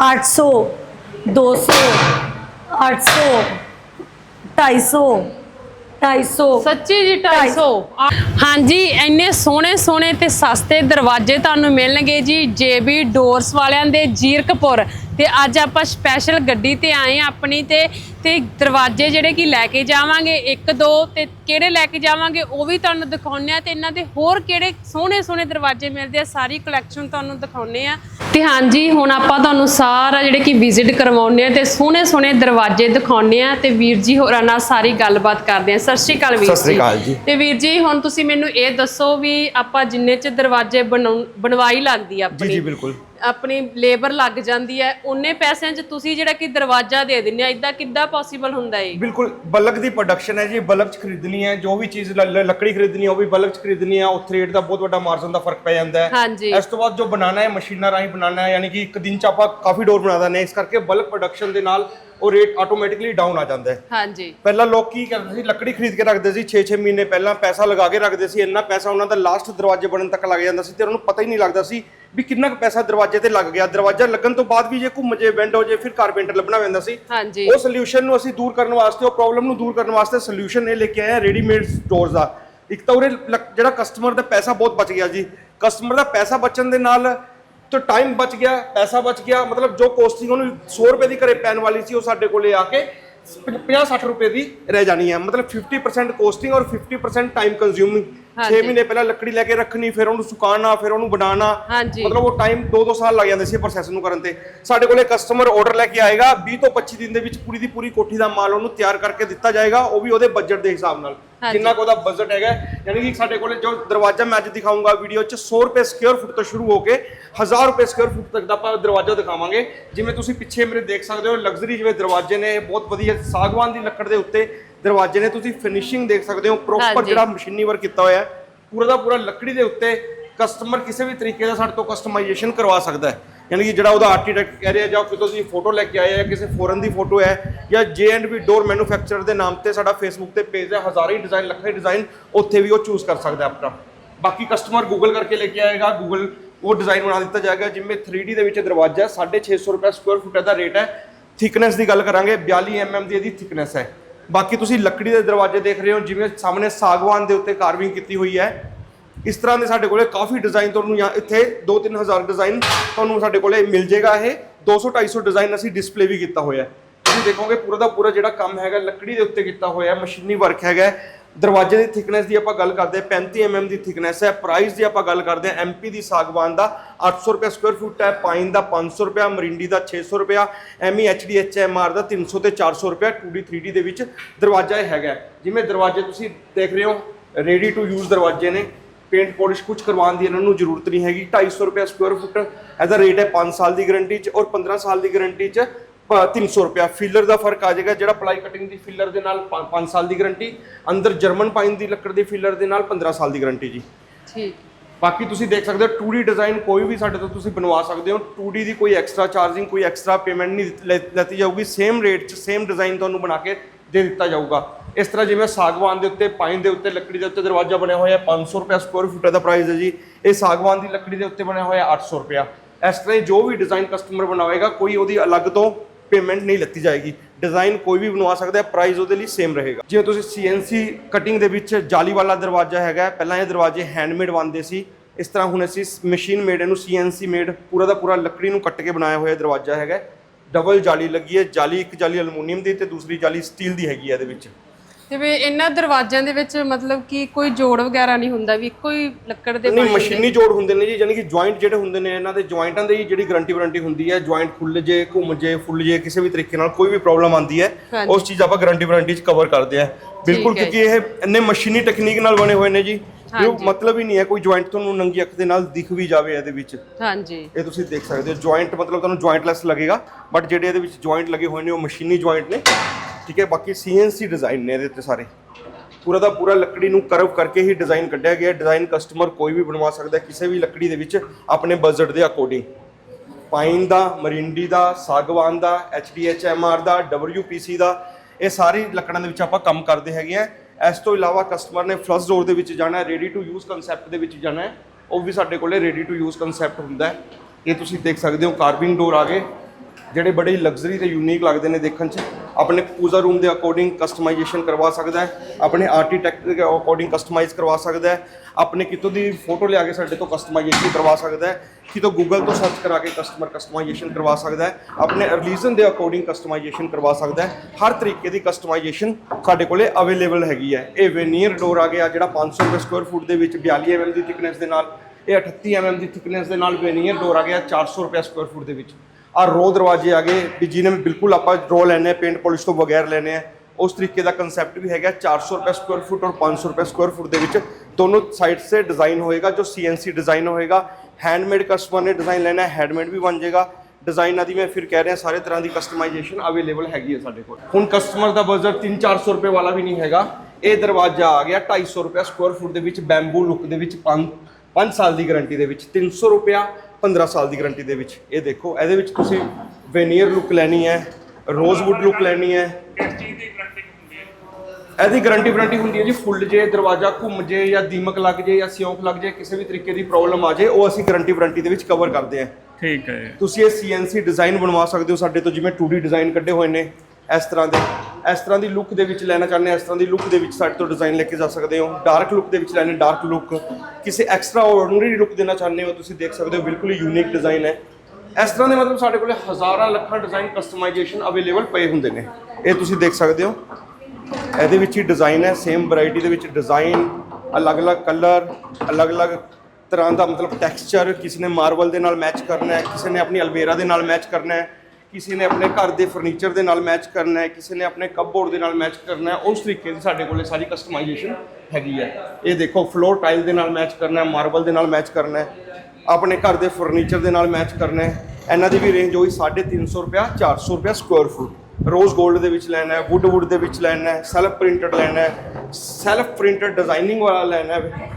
800 200 800 250 250 ਸੱਚੀ ਜੀ 250 ਹਾਂਜੀ ਇੰਨੇ ਸੋਹਣੇ ਸੋਹਣੇ ਤੇ ਸਸਤੇ ਦਰਵਾਜ਼ੇ ਤੁਹਾਨੂੰ ਮਿਲਣਗੇ ਜੀ ਜੇਬੀ ਡੋਰਸ ਵਾਲਿਆਂ ਦੇ ਜੀਰਕਪੁਰ ਤੇ ਅੱਜ ਆਪਾਂ ਸਪੈਸ਼ਲ ਗੱਡੀ ਤੇ ਆਏ ਆ ਆਪਣੀ ਤੇ ਤੇ ਦਰਵਾਜ਼ੇ ਜਿਹੜੇ ਕਿ ਲੈ ਕੇ ਜਾਵਾਂਗੇ ਇੱਕ ਦੋ ਤੇ ਕਿਹੜੇ ਲੈ ਕੇ ਜਾਵਾਂਗੇ ਉਹ ਵੀ ਤੁਹਾਨੂੰ ਦਿਖਾਉਂਦੇ ਆ ਤੇ ਇਹਨਾਂ ਦੇ ਹੋਰ ਕਿਹੜੇ ਸੋਹਣੇ ਸੋਹਣੇ ਦਰਵਾਜ਼ੇ ਮਿਲਦੇ ਆ ਸਾਰੀ ਕਲੈਕਸ਼ਨ ਤੁਹਾਨੂੰ ਦਿਖਾਉਂਦੇ ਆ ਤੇ ਹਾਂਜੀ ਹੁਣ ਆਪਾਂ ਤੁਹਾਨੂੰ ਸਾਰਾ ਜਿਹੜੇ ਕਿ ਵਿਜ਼ਿਟ ਕਰਵਾਉਂਦੇ ਆ ਤੇ ਸੋਹਣੇ ਸੋਹਣੇ ਦਰਵਾਜ਼ੇ ਦਿਖਾਉਂਦੇ ਆ ਤੇ ਵੀਰ ਜੀ ਹੋਰਾਂ ਨਾਲ ਸਾਰੀ ਗੱਲਬਾਤ ਕਰਦੇ ਆ ਸਤਿ ਸ਼੍ਰੀ ਅਕਾਲ ਵੀਰ ਸਤਿ ਸ਼੍ਰੀ ਅਕਾਲ ਜੀ। ਤੇ ਵੀਰ ਜੀ ਹੁਣ ਤੁਸੀਂ ਮੈਨੂੰ ਇਹ ਦੱਸੋ ਵੀ ਆਪਾਂ ਜਿੰਨੇ ਚ ਦਰਵਾਜ਼ੇ ਬਣਵਾਈ ਲੱਗਦੀ ਆ ਜੀ ਆਪਣੀ? ਜੀ ਬਿਲਕੁਲ। ਆਪਣੀ ਲੇਬਰ ਲੱਗ ਜਾਂਦੀ ਹੈ ਉਹਨੇ ਪੈਸਿਆਂ 'ਚ ਤੁਸੀਂ ਜਿਹੜਾ ਕਿ ਦਰਵਾਜ਼ਾ ਦੇ ਦਿੰਦੇ ਆ ਇਦਾਂ ਕਿੱਦਾਂ ਪੋਸੀਬਲ ਹੁੰਦਾ ਏ ਬਿਲਕੁਲ ਬਲਕ ਦੀ ਪ੍ਰੋਡਕਸ਼ਨ ਹੈ ਜੀ ਬਲਕ ਚ ਖਰੀਦਣੀ ਹੈ ਜੋ ਵੀ ਚੀਜ਼ ਲ- ਲ- ਲੱਕੜੀ ਖਰੀਦਣੀ ਹੈ ਉਹ ਵੀ ਬਲਕ ਚ ਖਰੀਦਣੀ ਹੈ ਉੱਥੇ ਰੇਟ ਦਾ ਬਹੁਤ ਵੱਡਾ ਮਾਰਜਨ ਦਾ ਫ਼ਰਕ ਪੈ ਜਾਂਦਾ ਹੈ। ਹਾਂਜੀ। ਇਸ ਤੋਂ ਬਾਅਦ ਜੋ ਬਣਾਉਣਾ ਹੈ ਮਸ਼ੀਨਾਂ ਰਾਹੀਂ ਬਣਾਉਣਾ ਹੈ ਯਾਨੀ ਕਿ ਇੱਕ ਦਿਨ ਚ ਆਪਾਂ ਕਾਫੀ ਡੋਰ ਬਣਾ ਦਿੰਦੇ ਹਾਂ ਇਸ ਕਰਕੇ ਬਲਕ ਪ੍ਰੋਡਕਸ਼ਨ ਦੇ ਨਾਲ ਉਹ ਰੇਟ ਆਟੋਮੈਟਿਕਲੀ ਡਾਊਨ ਆ ਜਾਂਦਾ ਹੈ। ਹਾਂਜੀ। ਪਹਿਲਾਂ ਲੋਕ ਕੀ ਕਰਦੇ ਸੀ? ਲੱਕੜੀ ਖਰੀਦ ਕੇ ਰੱਖਦੇ ਸੀ 6-6 ਮਹੀਨੇ ਪਹਿਲਾਂ ਪੈਸਾ ਲਗਾ ਕੇ ਰੱਖਦੇ ਸੀ ਇੰਨਾ ਪੈਸਾ ਉਹਨਾਂ ਦਾ ਲਾਸਟ ਦਰਵਾਜ਼ੇ ਬਣਨ ਤੱਕ ਲੱਗ ਜਾਂਦਾ ਸੀ ਤੇ ਉਹਨਾਂ ਨੂੰ ਪਤਾ ਹੀ ਨਹੀਂ ਲੱਗਦਾ ਸੀ ਵੀ ਕਿੰਨਾ ਕੁ ਪੈਸਾ ਦਰਵਾਜ਼ੇ ਤੇ ਲੱਗ ਗਿਆ। ਦਰਵਾਜ਼ਾ ਲੱਗਣ ਤੋਂ ਬਾਅਦ ਵੀ ਜੇ ਘੁੰਮ ਜੇ ਬੈਂਡ ਹੋ ਜੇ ਫਿਰ ਕਾਰਪੈਂਟਰ ਲੱਭਣਾ ਪੈਂਦਾ ਸੀ। ਹਾਂਜੀ। ਉਹ ਸੋਲੂਸ਼ਨ ਨੂੰ ਅਸੀਂ ਦੂਰ ਕਰਨ ਵਾਸਤੇ ਉਹ ਪ੍ਰੋਬਲਮ ਨੂੰ ਦੂਰ ਕਰਨ ਵਾਸਤੇ ਸੋਲੂਸ਼ਨ ਇਹ ਲੈ ਕੇ ਆਏ ਰੈਡੀਮੇਡ ਸਟੋਰਸ ਦਾ। ਇੱਕ ਤਾਂ ਲੱਕ- ਜਿਹੜਾ ਕਸਟਮਰ ਦਾ ਪੈਸਾ ਬਹੁਤ ਬਚ ਗਿਆ ਜੀ। ਕਸਟਮਰ ਦਾ ਪੈਸਾ ਬਚਣ ਦੇ ਨਾਲ ਤੇ ਟਾਈਮ ਬਚ ਗਿਆ ਪੈਸਾ ਬਚ ਗਿਆ ਮਤਲਬ ਜੋ ਕੋਸਟਿੰਗ ਉਹਨੂੰ 100 ਰੁਪਏ ਦੀ ਘਰੇ ਪੈਣ ਵਾਲੀ ਸੀ ਉਹ ਸਾਡੇ ਕੋਲੇ ਆ ਕੇ 50-60 ਰੁਪਏ ਦੀ ਰਹਿ ਜਾਣੀ ਹੈ ਮਤਲਬ 50% ਕੋਸਟਿੰਗ ਔਰ 50% ਟਾਈਮ ਕੰਜ਼ਿਊਮਿੰਗ 6 ਹਾਂਜੀ। ਮਹੀਨੇ ਪਹਿਲਾਂ ਲੱਕੜੀ ਲੈ ਕੇ ਰੱਖਣੀ ਫਿਰ ਉਹਨੂੰ ਸੁਕਾਉਣਾ ਫਿਰ ਉਹਨੂੰ ਬਣਾਉਣਾ। ਮਤਲਬ ਉਹ ਟਾਈਮ 2-2 ਸਾਲ ਲੱਗ ਜਾਂਦੇ ਸੀ ਪ੍ਰੋਸੈਸ ਨੂੰ ਕਰਨ ਤੇ। ਸਾਡੇ ਕੋਲੇ ਕਸਟਮਰ ਆਰਡਰ ਲੈ ਕੇ ਆਏਗਾ 20 ਤੋਂ 25 ਦਿਨ ਦੇ ਵਿੱਚ ਪੂਰੀ ਦੀ ਪੂਰੀ ਕੋਠੀ ਦਾ ਮਾਲ ਉਹਨੂੰ ਤਿਆਰ ਕਰਕੇ ਦਿੱਤਾ ਜਾਏਗਾ ਉਹ ਵੀ ਉਹਦੇ ਬਜਟ ਦੇ ਹਿਸਾਬ ਨਾਲ। ਜਿੰਨਾ ਕੁ ਉਹਦਾ ਬਜਟ ਹੈਗਾ ਯਾਨੀ ਕਿ ਸਾਡੇ ਕੋਲੇ ਜੋ ਦਰਵਾਜ਼ਾ ਮੈਂ ਅੱਜ ਦਿਖਾਊਂਗਾ ਵੀਡੀਓ 'ਚ 100 ਰੁਪਏ ਸਕੁਅਰ ਫੁੱਟ ਤੋਂ ਸ਼ੁਰੂ ਹੋ ਕੇ 1000 ਰੁਪਏ ਸਕੁਅਰ ਫੁੱਟ ਤੱਕ ਦਾ ਆਪਾਂ ਦਰਵਾਜ਼ਾ ਦਿਖਾਵਾਂਗੇ। ਜਿਵੇਂ ਤੁਸੀਂ ਪਿੱਛੇ ਮੇਰੇ ਦੇਖ ਸਕਦੇ ਹੋ ਲਗਜ਼ਰੀ ਜਿਵੇਂ ਦਰਵਾਜ਼ੇ ਨੇ ਇਹ ਬਹੁਤ ਵਧੀਆ ਸਾਗਵਾਨ ਦੀ ਲੱਕੜ ਦੇ ਉੱਤੇ ਦਰਵਾਜ਼ੇ ਨੇ। ਤੁਸੀਂ ਫਿਨਿਸ਼ਿੰਗ ਦੇਖ ਸਕਦੇ ਹੋ ਪ੍ਰੋਪਰ। ਜਿਹੜਾ ਮਸ਼ੀਨੀ ਵਰਕ ਕੀਤਾ ਹੋਇਆ ਹੈ। ਪੂਰਾ ਦਾ ਪੂਰਾ ਲੱਕੜੀ ਦੇ ਉੱਤੇ ਕਸਟਮਰ ਕਿਸੇ ਵੀ ਤਰੀਕੇ ਦਾ ਸਾਡੇ ਤੋਂ ਕਸਟਮਾਈਜ਼ੇਸ਼ਨ ਕਰਵਾ ਸਕਦਾ ਹੈ। ਯਾਨੀ ਕਿ ਜਿਹੜਾ ਉਹਦਾ ਆਰਕੀਟੈਕਟ ਕਹਿ ਰਿਹਾ ਜਾਂ ਕਿਤੋਂ ਤੁਸੀਂ ਫੋਟੋ ਲੈ ਕੇ ਆਏ ਆ ਕਿਸੇ ਫੋਰਨ ਦੀ ਫੋਟੋ ਹੈ ਜਾਂ ਜੇ ਐਂਡ ਵੀ ਡੋਰ ਮੈਨੂਫੈਕਚਰਰ ਦੇ ਨਾਮ ਤੇ ਸਾਡਾ ਫੇਸਬੁੱਕ ਤੇ ਪੇਜ ਹੈ, ਹਜ਼ਾਰਾਂ ਹੀ ਡਿਜ਼ਾਈਨ ਲੱਖਾਂ ਹੀ ਡਿਜ਼ਾਈਨ ਉੱਥੇ ਵੀ ਉਹ ਚੂਜ਼ ਕਰ ਸਕਦਾ ਆਪਣਾ। ਬਾਕੀ ਕਸਟਮਰ ਗੂਗਲ ਕਰਕੇ ਲੈ ਕੇ ਆਏਗਾ ਗੂਗਲ ਉਹ ਡਿਜ਼ਾਈਨ ਬਣਾ ਦਿੱਤਾ ਜਾਏਗਾ, ਜਿਵੇਂ 3D ਦੇ ਵਿੱਚ ਦਰਵਾਜ਼ਾ ਹੈ 650 ਰੁਪਏ ਸਕੁਅਰ ਫੁੱਟ ਦਾ ਰੇਟ ਹੈ। ਥਿਕਨੈਸ ਦੀ ਗੱਲ ਕਰਾਂਗੇ 42 mm ਦੀ ਇਹਦੀ ਥਿਕਨੈਸ ਹੈ। ਬਾਕੀ ਤੁਸੀਂ ਲੱਕੜੀ ਦੇ ਦਰਵਾਜ਼ੇ ਦੇਖ ਰਹੇ ਹੋ, ਜਿਵੇਂ ਸਾਹਮਣੇ ਸਾਗਵਾਨ ਦੇ ਉੱਤੇ ਕਾਰਵਿੰਗ ਕੀਤੀ ਹੋਈ ਹੈ। ਇਸ ਤਰ੍ਹਾਂ ਦੇ ਸਾਡੇ ਕੋਲੇ ਕਾਫੀ ਡਿਜ਼ਾਈਨ ਤੁਹਾਨੂੰ ਜਾਂ ਇੱਥੇ 2-3000 ਡਿਜ਼ਾਈਨ ਤੁਹਾਨੂੰ ਸਾਡੇ ਕੋਲੇ ਮਿਲ ਜਾਏਗਾ ਇਹ। 200-250 ਡਿਜ਼ਾਈਨ ਅਸੀਂ ਡਿਸਪਲੇ ਵੀ ਕੀਤਾ ਹੋਇਆ ਹੈ। ਤੁਸੀਂ ਦੇਖੋਗੇ ਪੂਰਾ ਦਾ ਪੂਰਾ ਜਿਹੜਾ ਕੰਮ ਹੈਗਾ, ਲੱਕੜੀ ਦੇ ਉੱਤੇ ਕੀਤਾ ਹੋਇਆ ਹੈ, ਮਸ਼ੀਨੀ ਵਰਕ ਹੈਗਾ ਦਰਵਾਜ਼ੇ ਦੀ ਥਿਕਨੈਸ ਦੀ ਆਪਾਂ ਗੱਲ ਕਰਦੇ ਹਾਂ 35 mm ਦੀ ਥਿਕਨੈਸ ਹੈ। ਪ੍ਰਾਈਸ ਦੀ ਆਪਾਂ ਗੱਲ ਕਰਦੇ ਹਾਂ, MP ਦੀ ਸਾਗਵਾਨ ਦਾ 800 ਰੁਪਏ ਸਕੁਅਰ ਫੁੱਟ ਹੈ ਪਾਈਨ ਦਾ 500 ਰੁਪਏ, ਮਰਿੰਡੀ ਦਾ 600 ਰੁਪਏ, ਐਮਈ ਐਚਡੀ ਐਚਐਮਆਰ ਦਾ 300 ਤੇ 400 ਰੁਪਏ 2D 3D ਦੇ ਵਿੱਚ ਦਰਵਾਜ਼ਾ ਇਹ ਹੈਗਾ ਜਿਵੇਂ ਦਰਵਾਜ਼ੇ ਤੁਸੀਂ ਦੇਖ ਰਹੇ ਹੋ ਰੈਡੀ ਟੂ ਯੂਜ਼ ਦਰਵਾਜ਼ੇ ਨੇ। ਪੇਂਟ ਪਾਲਿਸ਼ ਕੁਝ ਕਰਵਾਉਣ ਦੀ ਇਹਨਾਂ ਨੂੰ ਜ਼ਰੂਰਤ ਨਹੀਂ ਹੈਗੀ। 250 ਰੁਪਏ ਸਕੁਅਰ ਫੁੱਟ ਇਹਦਾ ਰੇਟ ਹੈ 5 ਸਾਲ ਦੀ ਗਾਰੰਟੀ 'ਚ ਔਰ 15 ਸਾਲ ਦੀ ਗਾਰੰਟੀ 'ਚ ਪ- 300 ਰੁਪਿਆ ਫਿਲਰ ਦਾ ਫ਼ਰਕ ਆ ਜਾਏਗਾ ਜਿਹੜਾ ਪਲਾਈ ਕਟਿੰਗ ਦੀ ਫਿਲਰ ਦੇ ਨਾਲ 5 ਸਾਲ ਦੀ ਗਾਰੰਟੀ ਅੰਦਰ ਜਰਮਨ ਪਾਈਨ ਦੀ ਲੱਕੜ ਦੀ ਫਿਲਰ ਦੇ ਨਾਲ 15 ਸਾਲ ਦੀ ਗਾਰੰਟੀ ਜੀ। ਠੀਕ। ਬਾਕੀ ਤੁਸੀਂ ਦੇਖ ਸਕਦੇ ਹੋ 2D ਡਿਜ਼ਾਈਨ ਕੋਈ ਵੀ ਸਾਡੇ ਤੋਂ ਤੁਸੀਂ ਬਣਵਾ ਸਕਦੇ ਹੋ। 2D ਦੀ ਕੋਈ ਐਕਸਟਰਾ ਚਾਰਜਿੰਗ ਕੋਈ ਐਕਸਟਰਾ ਪੇਮੈਂਟ ਨਹੀਂ ਲੈਤੀ ਜਾਊਗੀ। ਸੇਮ ਰੇਟ 'ਚ ਸੇਮ ਡਿਜ਼ਾਈਨ ਤੁਹਾਨੂੰ ਬਣਾ ਕੇ ਦੇ ਦਿੱਤਾ ਜਾਊਗਾ। ਇਸ ਤਰ੍ਹਾਂ ਜਿਵੇਂ ਸਾਗਵਾਨ ਦੇ ਉੱਤੇ, ਪਾਈਨ ਦੇ ਉੱਤੇ ਲੱਕੜੀ ਦੇ ਉੱਤੇ ਦਰਵਾਜ਼ਾ ਬਣਿਆ ਹੋਇਆ ਹੈ 500 ਰੁਪਏ ਸਕੁਅਰ ਫੁੱਟ ਦਾ ਪ੍ਰਾਈਸ ਹੈ ਜੀ। ਇਹ ਸਾਗਵਾਨ ਦੀ ਲੱਕੜੀ ਦੇ ਉੱਤੇ ਬਣਿਆ ਹੋਇਆ 800 ਰੁਪਿਆ ਇਸ ਤਰ੍ਹਾਂ ਹੀ ਜੋ ਵੀ ਡਿਜ਼ਾਈਨ ਕਸਟਮਰ ਬਣਾਵੇਗਾ, ਕੋਈ ਉਹਦੀ ਅਲੱਗ ਤੋਂ ਪੇਮੈਂਟ ਨਹੀਂ ਲੱਤੀ ਜਾਏਗੀ। ਡਿਜ਼ਾਈਨ ਕੋਈ ਵੀ ਬਣਵਾ ਸਕਦਾ ਹੈ ਪ੍ਰਾਈਸ ਉਹਦੇ ਲਈ ਸੇਮ ਰਹੇਗਾ। ਜਿਵੇਂ ਤੁਸੀਂ ਸੀਐਨਸੀ ਕਟਿੰਗ ਦੇ ਵਿੱਚ ਜਾਲੀ ਵਾਲਾ ਦਰਵਾਜ਼ਾ ਹੈਗਾ ਪਹਿਲਾਂ ਇਹ ਦਰਵਾਜ਼ੇ ਹੈਂਡਮੇਡ ਬਣਦੇ ਸੀ। ਇਸ ਤਰ੍ਹਾਂ ਹੁਣ ਅਸੀਂ ਮਸ਼ੀਨ ਮੇਡ ਇਹਨੂੰ ਸੀਐਨਸੀ ਮੇਡ ਪੂਰਾ ਦਾ ਪੂਰਾ ਲੱਕੜੀ ਨੂੰ ਕੱਟ ਕੇ ਬਣਾਇਆ ਹੋਇਆ ਦਰਵਾਜ਼ਾ ਹੈਗਾ ਡਬਲ ਜਾਲੀ ਲੱਗੀ ਹੈ ਜਾਲੀ ਇੱਕ ਜਾਲੀ ਐਲੂਮੀਨੀਅਮ ਦੀ ਤੇ ਦੂਸਰੀ ਜਾਲੀ ਸਟੀਲ ਦੀ ਹੈਗੀ ਹੈ ਇਹਦੇ ਵਿੱਚ ਤੇ ਵੀ ਇਹਨਾਂ ਦਰਵਾਜ਼ਿਆਂ ਦੇ ਵਿੱਚ ਮਤਲਬ ਕਿ ਕੋਈ ਜੋੜ ਵਗੈਰਾ ਨਹੀਂ ਹੁੰਦਾ ਵੀ ਇੱਕੋ ਹੀ ਲੱਕੜ ਦੇ ਨਹੀਂ ਬਣੇ ਹੁੰਦੇ। ਮਸ਼ੀਨੀ ਜੋੜ ਹੁੰਦੇ ਨੇ ਜੀ ਯਾਨੀ ਕਿ ਜੁਆਇੰਟ ਜਿਹੜੇ ਹੁੰਦੇ ਨੇ ਇਹਨਾਂ ਦੇ ਜੁਆਇੰਟਾਂ ਦੀ ਜਿਹੜੀ ਗਾਰੰਟੀ ਵਾਰੰਟੀ ਹੁੰਦੀ ਹੈ ਜੁਆਇੰਟ ਖੁੱਲ ਜੇ ਘੁੰਮ ਜੇ ਫੁੱਲ ਜੇ ਕਿਸੇ ਵੀ ਤਰੀਕੇ ਨਾਲ ਕੋਈ ਵੀ ਪ੍ਰੋਬਲਮ ਆਉਂਦੀ ਹੈ ਹਾਂਜੀ। ਉਸ ਚੀਜ਼ ਆਪਾਂ ਗਾਰੰਟੀ ਵਾਰੰਟੀ ਚ ਕਵਰ ਕਰਦੇ ਆ ਬਿਲਕੁਲ ਹੈ ਕਿਉਂਕਿ ਇਹ ਇੰਨੇ ਮਸ਼ੀਨੀ ਟੈਕਨੀਕ ਨਾਲ ਬਣੇ ਹੋਏ ਨੇ ਜੀ ਵੀ ਉਹ ਮਤਲਬ ਹੀ ਨਹੀਂ ਹੈ ਕੋਈ ਜੁਆਇੰਟ ਤੁਹਾਨੂੰ ਨੰਗੀ ਅੱਖ ਦੇ ਨਾਲ ਦਿਖ ਵੀ ਜਾਵੇ ਇਹਦੇ ਵਿੱਚ। ਹਾਂਜੀ। ਇਹ ਤੁਸੀਂ ਦੇਖ ਸਕਦੇ ਹੋ ਜੁਆਇੰਟ ਮਤਲਬ ਤੁਹਾਨੂੰ ਜੁਆਇੰਟਲੈਸ ਲੱਗੇਗਾ ਬਟ ਜਿਹੜੇ ਇਹਦੇ ਵਿੱਚ ਜੁਆਇੰਟ ਲੱਗੇ ਹੋਏ ਨੇ ਉਹ ਮਸ਼ੀਨੀ ਜੁਆਇੰਟ ਨੇ। ਠੀਕ ਹੈ ਬਾਕੀ ਸੀਐਨਸੀ ਡਿਜ਼ਾਈਨ ਨੇ ਇਹਦੇ ਉੱਤੇ ਸਾਰੇ। ਪੂਰਾ ਦਾ ਪੂਰਾ ਲੱਕੜੀ ਨੂੰ ਕਰਵ ਕਰਕੇ ਹੀ ਡਿਜ਼ਾਈਨ ਕੱਢਿਆ ਗਿਆ। ਡਿਜ਼ਾਈਨ ਕਸਟਮਰ ਕੋਈ ਵੀ ਬਣਵਾ ਸਕਦਾ ਕਿਸੇ ਵੀ ਲੱਕੜੀ ਦੇ ਵਿੱਚ ਆਪਣੇ ਬਜਟ ਦੇ ਅਕੋਰਡਿੰਗ ਪਾਈਨ ਦਾ ਮਰਿੰਡੀ ਦਾ ਸਾਗਵਾਨ ਦਾ ਐਚਡੀਐਚਐਮਆਰ ਦਾ ਡਬਲਯੂਪੀਸੀ ਦਾ ਇਹ ਸਾਰੀ ਲੱਕੜਾਂ ਦੇ ਵਿੱਚ ਆਪਾਂ ਕੰਮ ਕਰਦੇ ਹੈਗੇ ਆ। ਇਸ ਤੋਂ ਇਲਾਵਾ ਕਸਟਮਰ ਨੇ ਫਲਸ ਡੋਰ ਦੇ ਵਿੱਚ ਜਾਣਾ ਹੈ ਰੈਡੀ ਟੂ ਯੂਜ਼ ਕਨਸੈਪਟ ਦੇ ਵਿੱਚ ਜਾਣਾ ਹੈ, ਉਹ ਵੀ ਸਾਡੇ ਕੋਲੇ ਰੈਡੀ ਟੂ ਯੂਜ਼ ਕਨਸੈਪਟ ਹੁੰਦਾ ਹੈ। ਇਹ ਤੁਸੀਂ ਦੇਖ ਸਕਦੇ ਹੋ ਕਾਰਬਿੰਗ ਡੋਰ ਆ ਗਏ। ਜਿਹੜੇ ਬੜੇ ਲਗਜ਼ਰੀ ਤੇ ਯੂਨੀਕ ਲੱਗਦੇ ਨੇ ਦੇਖਣ 'ਚ, ਆਪਣੇ ਪੂਜ਼ਾ ਰੂਮ ਦੇ ਅਕੋਰਡਿੰਗ ਕਸਟਮਾਈਜੇਸ਼ਨ ਕਰਵਾ ਸਕਦਾ ਹੈ, ਆਪਣੇ ਆਰਕੀਟੈਕਟ ਦੇ ਅਕੋਰਡਿੰਗ ਕਸਟਮਾਈਜ਼ ਕਰਵਾ ਸਕਦਾ ਹੈ, ਆਪਣੇ ਕਿਤੋਂ ਦੀ ਫੋਟੋ ਲਿਆ ਕੇ ਸਾਡੇ ਤੋਂ ਕਸਟਮਾਈਜੇਸ਼ਨ ਕਰਵਾ ਸਕਦਾ ਹੈ, ਕਿਤੋਂ ਗੂਗਲ ਤੋਂ ਸਰਚ ਕਰਾ ਕੇ ਕਸਟਮਰ ਕਸਟਮਾਈਜੇਸ਼ਨ ਕਰਵਾ ਸਕਦਾ ਹੈ, ਆਪਣੇ ਰਿਲੀਜਨ ਦੇ ਅਕੋਰਡਿੰਗ ਕਸਟਮਾਈਜੇਸ਼ਨ ਕਰਵਾ ਸਕਦਾ ਹੈ, ਹਰ ਤਰੀਕੇ ਦੀ ਕਸਟਮਾਈਜੇਸ਼ਨ ਸਾਡੇ ਕੋਲੇ ਅਵੇਲੇਬਲ ਹੈਗੀ ਹੈ। ਇਹ ਵੇਨੀਅਰ ਡੋਰ ਆ ਗਿਆ ਜਿਹੜਾ 500 ਰੁਪਏ ਸਕੁਅਰ ਫੁੱਟ ਦੇ ਵਿੱਚ 42 mm ਦੀ ਥਿਕਨੈਸ ਦੇ ਨਾਲ, ਇਹ 38 mm ਦੀ ਥਿਕਨੈਸ ਦੇ ਨਾਲ ਵੇਨੀਅਰ ਡੋਰ ਆ ਗਿਆ 400 ਰੁਪਏ ਸਕੁਅਰ ਫੁੱਟ ਦੇ ਵਿੱਚ। ਆ ਰੋ ਦਰਵਾਜ਼ੇ ਆ ਗਏ ਵੀ ਜਿਹਨੇ ਬਿਲਕੁਲ ਆਪਾਂ ਰੋ ਲੈਣੇ ਪੇਂਟ ਪਾਲਿਸ਼ ਤੋਂ ਬਗੈਰ ਲੈਣੇ ਆ। ਉਸ ਤਰੀਕੇ ਦਾ ਕਨਸੈਪਟ ਵੀ ਹੈਗਾ 400 ਰੁਪਏ ਸਕੁਅਰ ਫੁੱਟ ਔਰ 500 ਰੁਪਏ ਸਕੁਅਰ ਫੁੱਟ ਦੇ ਵਿੱਚ ਦੋਨੋਂ ਸਾਈਡ ਸੇ ਡਿਜ਼ਾਈਨ ਹੋਏਗਾ, ਜੋ ਸੀਐਨਸੀ ਡਿਜ਼ਾਈਨ ਹੋਏਗਾ। ਹੈਂਡਮੇਡ ਕਸਟਮਰ ਨੇ ਡਿਜ਼ਾਈਨ ਲੈਣਾ ਹੈ ਹੈਂਡਮੇਡ ਵੀ ਬਣ ਜਾਏਗਾ। ਡਿਜ਼ਾਈਨਾਂ ਦੀ ਮੈਂ ਫਿਰ ਕਹਿ ਰਿਹਾ, ਸਾਰੇ ਤਰ੍ਹਾਂ ਦੀ ਕਸਟਮਾਈਜੇਸ਼ਨ ਅਵੇਲੇਬਲ ਹੈਗੀ ਹੈ ਸਾਡੇ ਕੋਲ। ਹੁਣ ਕਸਟਮਰ ਦਾ ਬਜਟ 3-400 ਰੁਪਏ ਵਾਲਾ ਵੀ ਨਹੀਂ ਹੈਗਾ। ਇਹ ਦਰਵਾਜ਼ਾ ਆ ਗਿਆ 250 ਰੁਪਏ ਸਕੁਅਰ ਫੁੱਟ ਦੇ ਵਿੱਚ ਬੈਂਬੂ ਲੁੱਕ ਦੇ ਵਿੱਚ 5 5 ਸਾਲ ਦੀ ਗਾਰੰਟੀ ਦੇ ਵਿੱਚ। 300 ਰੁਪਿਆ 15 ਸਾਲ ਦੀ ਗਾਰੰਟੀ ਦੇ ਵਿੱਚ। ਇਹ ਦੇਖੋ ਇਹਦੇ ਵਿੱਚ ਤੁਸੀਂ ਵੇਨੀਅਰ ਲੁੱਕ ਲੈਣੀ ਹੈ ਰੋਜ਼ਵੁੱਡ ਲੁੱਕ ਲੈਣੀ ਹੈ। ਇਹਦੀ ਗਾਰੰਟੀ ਵਾਰੰਟੀ ਹੁੰਦੀ ਹੈ ਜੀ ਫੁੱਲ ਜੇ ਦਰਵਾਜ਼ਾ ਘੁੰਮ ਜੇ ਜਾਂ ਦੀਮਕ ਲੱਗ ਜੇ ਜਾਂ ਸਿਉਂਕ ਲੱਗ ਜੇ ਕਿਸੇ ਵੀ ਤਰੀਕੇ ਦੀ ਪ੍ਰੋਬਲਮ ਆ ਜੇ ਉਹ ਅਸੀਂ ਗਾਰੰਟੀ ਵਾਰੰਟੀ ਦੇ ਵਿੱਚ ਕਵਰ ਕਰਦੇ ਹਾਂ। ਠੀਕ ਹੈ ਤੁਸੀਂ ਇਹ ਸੀਐਨਸੀ ਡਿਜ਼ਾਈਨ ਬਣਵਾ ਸਕਦੇ ਹੋ ਸਾਡੇ ਤੋਂ ਜਿਵੇਂ 2D ਡਿਜ਼ਾਈਨ ਕੱਢੇ ਹੋਏ ਨੇ ਇਸ ਤਰ੍ਹਾਂ ਦੇ। ਇਸ ਤਰ੍ਹਾਂ ਦੀ ਲੁੱਕ ਦੇ ਵਿੱਚ ਲੈਣਾ ਚਾਹੁੰਦੇ ਆ, ਇਸ ਤਰ੍ਹਾਂ ਦੀ ਲੁੱਕ ਦੇ ਵਿੱਚ ਸਾਡੇ ਤੋਂ ਡਿਜ਼ਾਈਨ ਲੈ ਕੇ ਜਾ ਸਕਦੇ ਹੋ। ਡਾਰਕ ਲੁੱਕ ਦੇ ਵਿੱਚ ਲੈਣੇ ਡਾਰਕ ਲੁੱਕ ਕਿਸੇ ਐਕਸਟਰਾ ਆਰਡੀਨਰੀ ਲੁੱਕ ਦੇਣਾ ਚਾਹੁੰਦੇ ਹੋ, ਤੁਸੀਂ ਦੇਖ ਸਕਦੇ ਹੋ, ਬਿਲਕੁਲ ਯੂਨੀਕ ਡਿਜ਼ਾਈਨ ਹੈ। ਇਸ ਤਰ੍ਹਾਂ ਦੇ ਮਤਲਬ ਸਾਡੇ ਕੋਲੇ ਹਜ਼ਾਰਾਂ ਲੱਖਾਂ ਡਿਜ਼ਾਈਨ ਕਸਟਮਾਈਜੇਸ਼ਨ ਅਵੇਲੇਬਲ ਪਏ ਹੁੰਦੇ ਨੇ। ਇਹ ਤੁਸੀਂ ਦੇਖ ਸਕਦੇ ਹੋ। ਇਹਦੇ ਵਿੱਚ ਹੀ ਡਿਜ਼ਾਈਨ ਹੈ ਸੇਮ ਵੈਰਾਈਟੀ ਦੇ ਵਿੱਚ ਡਿਜ਼ਾਈਨ ਅਲੱਗ-ਅਲੱਗ ਕਲਰ ਅਲੱਗ-ਅਲੱਗ ਤਰ੍ਹਾਂ ਦਾ ਮਤਲਬ ਟੈਕਸਚਰ ਕਿਸੇ ਨੇ ਮਾਰਬਲ ਦੇ ਨਾਲ ਮੈਚ ਕਰਨਾ ਹੈ, ਕਿਸੇ ਨੇ ਆਪਣੀ ਅਲਵੇਰਾ ਦੇ ਨਾਲ ਮੈਚ ਕਰਨਾ ਹੈ। ਕਿਸੇ ਨੇ ਆਪਣੇ ਘਰ ਦੇ ਫਰਨੀਚਰ ਦੇ ਨਾਲ ਮੈਚ ਕਰਨਾ ਹੈ, ਕਿਸੇ ਨੇ ਆਪਣੇ ਕਪਬੋਰਡ ਦੇ ਨਾਲ ਮੈਚ ਕਰਨਾ ਹੈ, ਉਸ ਤਰੀਕੇ ਦੀ ਸਾਡੇ ਕੋਲੇ ਸਾਰੀ ਕਸਟਮਾਈਜੇਸ਼ਨ ਹੈਗੀ ਹੈ। ਇਹ ਦੇਖੋ ਫਲੋਰ ਟਾਈਲ ਦੇ ਨਾਲ ਮੈਚ ਕਰਨਾ ਹੈ ਮਾਰਬਲ ਦੇ ਨਾਲ ਮੈਚ ਕਰਨਾ ਹੈ, ਆਪਣੇ ਘਰ ਦੇ ਫਰਨੀਚਰ ਦੇ ਨਾਲ ਮੈਚ ਕਰਨਾ ਹੈ, ਇਹਨਾਂ ਦੀ ਵੀ ਰੇਂਜ ਹੋਈ 350 ਰੁਪਿਆ 400 ਰੁਪਿਆ ਸਕੁਅਰ ਫੁੱਟ ਰੋਜ਼ 골ਡ ਦੇ ਵਿੱਚ ਲੈਣਾ ਹੈ ਵੁੱਡ ਵੁੱਡ ਦੇ ਵਿੱਚ ਲੈਣਾ ਹੈ ਸੈਲਫ ਪ੍ਰਿੰਟਡ ਲੈਣਾ ਹੈ ਸੈਲਫ ਪ੍ਰਿੰਟਡ ਡਿਜ਼ਾਈਨਿੰਗ ਵਾਲਾ ਲੈਣਾ ਹੈ।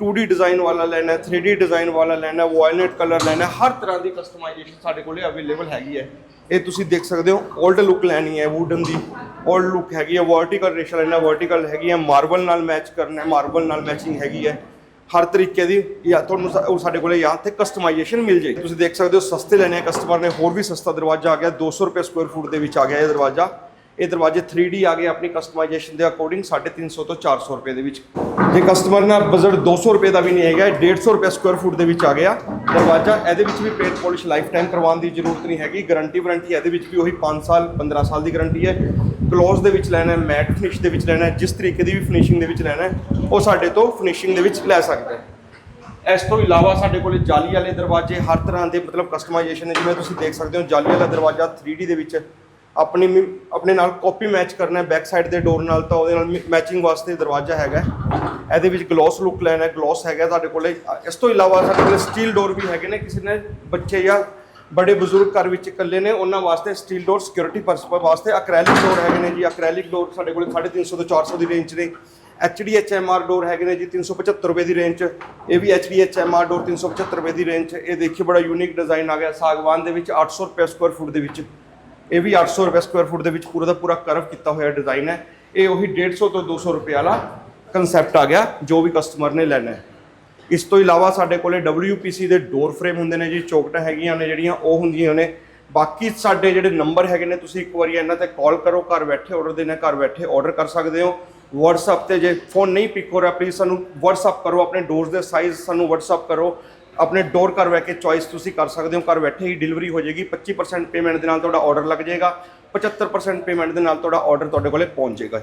2D ਡਿਜ਼ਾਈਨ ਵਾਲਾ ਲੈਣਾ ਹੈ 3D ਡਿਜ਼ਾਈਨ ਵਾਲਾ ਲੈਣਾ ਹੈ ਵਾਇਲਟ ਕਲਰ ਲੈਣਾ ਹੈ, ਹਰ ਤਰ੍ਹਾਂ ਦੀ ਕਸਟਮਾਈਜੇਸ਼ਨ ਸਾਡੇ ਕੋਲੇ ਅਵੇਲੇਬਲ ਹੈਗੀ ਹੈ। ਇਹ ਤੁਸੀਂ ਦੇਖ ਸਕਦੇ ਹੋ 올ਡ ਲੁੱਕ ਲੈਣੀ ਹੈ ਵੁਡਨ ਦੀ। 올ਡ ਲੁੱਕ ਹੈਗੀ ਹੈ ਵਰਟੀਕਲ ਰੇਸ਼ਾ ਲੈਣਾ ਵਰਟੀਕਲ ਹੈਗੀ ਹੈ ਮਾਰਬਲ ਨਾਲ ਮੈਚ ਕਰਨਾ ਹੈ ਮਾਰਬਲ ਨਾਲ ਮੈਚਿੰਗ ਹੈਗੀ ਹੈ। ਹਰ ਤਰੀਕੇ ਦੀ, ਜਾਂ ਤੁਹਾਨੂੰ ਉਹ ਸਾਡੇ ਕੋਲੇ ਜਾਂ ਤੇ ਕਸਟਮਾਈਜੇਸ਼ਨ ਮਿਲ ਜਾਏ ਤੁਸੀਂ ਦੇਖ ਸਕਦੇ ਹੋ, ਸਸਤੇ ਲੈਣੇ ਆ ਕਸਟਮਰ ਨੇ, ਹੋਰ ਵੀ ਸਸਤਾ ਦਰਵਾਜ਼ਾ ਆ ਗਿਆ 200 ਰੁਪਏ ਸਕੁਅਰ ਫੁੱਟ ਦੇ ਵਿੱਚ ਆ ਗਿਆ ਇਹ ਦਰਵਾਜ਼ਾ। ਇਹ ਦਰਵਾਜ਼ੇ 3D ਆ ਗਏ ਆਪਣੀ ਕਸਟਮਾਈਜੇਸ਼ਨ ਦੇ ਅਕੋਰਡਿੰਗ 350 ਤੋਂ 400 ਰੁਪਏ ਦੇ ਵਿੱਚ। ਜੇ ਕਸਟਮਰ ਨਾਲ ਬਜਟ 200 ਰੁਪਏ ਦਾ ਵੀ ਨਹੀਂ ਹੈਗਾ ਇਹ 150 ਰੁਪਏ ਸਕੁਅਰ ਫੁੱਟ ਦੇ ਵਿੱਚ ਆ ਗਿਆ। ਦਰਵਾਜ਼ਾ ਇਹਦੇ ਵਿੱਚ ਵੀ ਪੇਂਟ ਪਾਲਿਸ਼ ਲਾਈਫ ਟਾਈਮ ਕਰਵਾਉਣ ਦੀ ਜ਼ਰੂਰਤ ਨਹੀਂ ਹੈਗੀ। ਗਾਰੰਟੀ ਵਾਰੰਟੀ ਇਹਦੇ ਵਿੱਚ ਵੀ ਉਹੀ 5 ਸਾਲ 15 ਸਾਲ ਦੀ ਗਾਰੰਟੀ ਹੈ। ਕਲੋਜ਼ ਦੇ ਵਿੱਚ ਲੈਣਾ ਹੈ ਮੈਟ ਫਿਨਿਸ਼ ਦੇ ਵਿੱਚ ਲੈਣਾ ਹੈ, ਜਿਸ ਤਰੀਕੇ ਦੀ ਵੀ ਫਿਨਿਸ਼ਿੰਗ ਦੇ ਵਿੱਚ ਲੈਣਾ ਹੈ, ਉਹ ਸਾਡੇ ਤੋਂ ਫਿਨਿਸ਼ਿੰਗ ਦੇ ਵਿੱਚ ਲੈ ਸਕਦਾ ਹੈ। ਇਸ ਤੋਂ ਇਲਾਵਾ ਸਾਡੇ ਕੋਲੇ ਜਾਲੀ ਵਾਲੇ ਦਰਵਾਜ਼ੇ ਹਰ ਤਰ੍ਹਾਂ ਦੇ ਮਤਲਬ ਕਸਟਮਾਈਜੇਸ਼ਨ ਹੈ ਜਿਵੇਂ ਤੁਸੀਂ ਦੇਖ ਸਕਦੇ ਹੋ, ਜਾਲੀ ਵਾਲਾ ਦਰਵਾਜ਼ਾ 3D ਦੇ ਵਿੱਚ ਆਪਣੀ ਮਿ- ਆਪਣੇ ਨਾਲ ਕਾਪੀ ਮੈਚ ਕਰਨਾ ਹੈ ਬੈਕ ਸਾਈਡ ਦੇ ਡੋਰ ਨਾਲ, ਤਾਂ ਉਹਦੇ ਨਾਲ ਮੈਚਿੰਗ ਵਾਸਤੇ ਦਰਵਾਜ਼ਾ ਹੈਗਾ ਇਹਦੇ ਵਿੱਚ ਗਲੋਸ ਲੁੱਕ ਲੈਣਾ ਹੈ ਗਲੋਸ ਹੈਗਾ ਸਾਡੇ ਕੋਲੇ। ਇਸ ਤੋਂ ਇਲਾਵਾ ਸਾਡੇ ਕੋਲੇ ਸਟੀਲ ਡੋਰ ਵੀ ਹੈਗੇ ਨੇ, ਕਿਸੇ ਨੇ ਬੱਚੇ ਜਾਂ ਬੜੇ ਬਜ਼ੁਰਗ ਘਰ ਵਿੱਚ ਇਕੱਲੇ ਨੇ, ਉਹਨਾਂ ਵਾਸਤੇ ਸਟੀਲ ਡੋਰ ਸਿਕਿਉਰਿਟੀ ਪਰਪਸ ਵਾਸਤੇ ਅਕ੍ਰੈਲਿਕ ਡੋਰ ਹੈਗੇ ਨੇ ਜੀ। ਅਕ੍ਰੈਲਿਕ ਡੋਰ ਸਾਡੇ ਕੋਲੇ 350 ਤੋਂ 400 ਦੀ ਰੇਂਜ 'ਚ ਨੇ HDHMR ਡੋਰ ਹੈਗੇ ਨੇ ਜੀ 375 ਰੁਪਏ ਦੀ ਰੇਂਜ 'ਚ ਇਹ ਵੀ HDHMR ਡੋਰ 375 ਰੁਪਏ ਦੀ ਰੇਂਜ 'ਚ ਇਹ ਦੇਖਿਓ ਬੜਾ ਯੂਨੀਕ ਡਿਜ਼ਾਈਨ ਆ ਗਿਆ ਸਾਗਵਾਨ ਦੇ ਵਿੱਚ 800 ਰੁਪਏ ਸਕੁਅਰ ਫੁੱਟ ਦੇ ਵਿੱਚ। ਇਹ ਵੀ 800 ਰੁਪਏ ਸਕੁਅਰ ਫੁੱਟ ਦੇ ਵਿੱਚ ਪੂਰਾ ਦਾ ਪੂਰਾ ਕਰਵ ਕੀਤਾ ਹੋਇਆ ਡਿਜ਼ਾਈਨ ਹੈ। ਇਹ ਉਹੀ 150 ਤੋਂ 200 ਰੁਪਏ ਵਾਲਾ ਕਨਸੈਪਟ ਆ ਗਿਆ, ਜੋ ਵੀ ਕਸਟਮਰ ਨੇ ਲੈਣਾ ਹੈ। ਇਸ ਤੋਂ ਇਲਾਵਾ ਸਾਡੇ ਕੋਲੇ WPC ਦੇ ਡੋਰ ਫਰੇਮ ਹੁੰਦੇ ਨੇ ਜੀ, ਚੌਕਟਾਂ ਹੈਗੀਆਂ ਨੇ ਜਿਹੜੀਆਂ, ਉਹ ਹੁੰਦੀਆਂ ਨੇ। ਬਾਕੀ ਸਾਡੇ ਜਿਹੜੇ ਨੰਬਰ ਹੈਗੇ ਨੇ, ਤੁਸੀਂ ਇੱਕ ਵਾਰੀ ਇਹਨਾਂ ਤੇ ਕਾਲ ਕਰੋ, ਘਰ ਬੈਠੇ ਆਰਡਰ ਦੇਣਾ ਘਰ ਬੈਠੇ ਆਰਡਰ ਕਰ ਸਕਦੇ ਹੋ। WhatsApp ਤੇ ਜੇ ਫੋਨ ਨਹੀਂ ਪਿਕ ਹੋ ਰਿਹਾ ਪਲੀਜ਼ ਸਾਨੂੰ WhatsApp ਕਰੋ, ਆਪਣੇ ਡੋਰਸ ਦੇ ਸਾਈਜ਼ ਸਾਨੂੰ WhatsApp ਕਰੋ। ਆਪਣੇ ਡੋਰ ਘਰ ਬੈ ਕੇ ਚੋਇਸ ਤੁਸੀਂ ਕਰ ਸਕਦੇ ਹੋ, ਘਰ ਬੈਠੇ ਹੀ ਡਿਲੀਵਰੀ ਹੋ ਜਾਏਗੀ 25% ਪੇਮੈਂਟ ਦੇ ਨਾਲ ਤੁਹਾਡਾ ਆਰਡਰ ਲੱਗ ਜਾਏਗਾ 75% ਪੇਮੈਂਟ ਦੇ ਨਾਲ ਤੁਹਾਡਾ ਆਰਡਰ ਤੁਹਾਡੇ ਕੋਲੇ ਪਹੁੰਚ ਜਾਏਗਾ।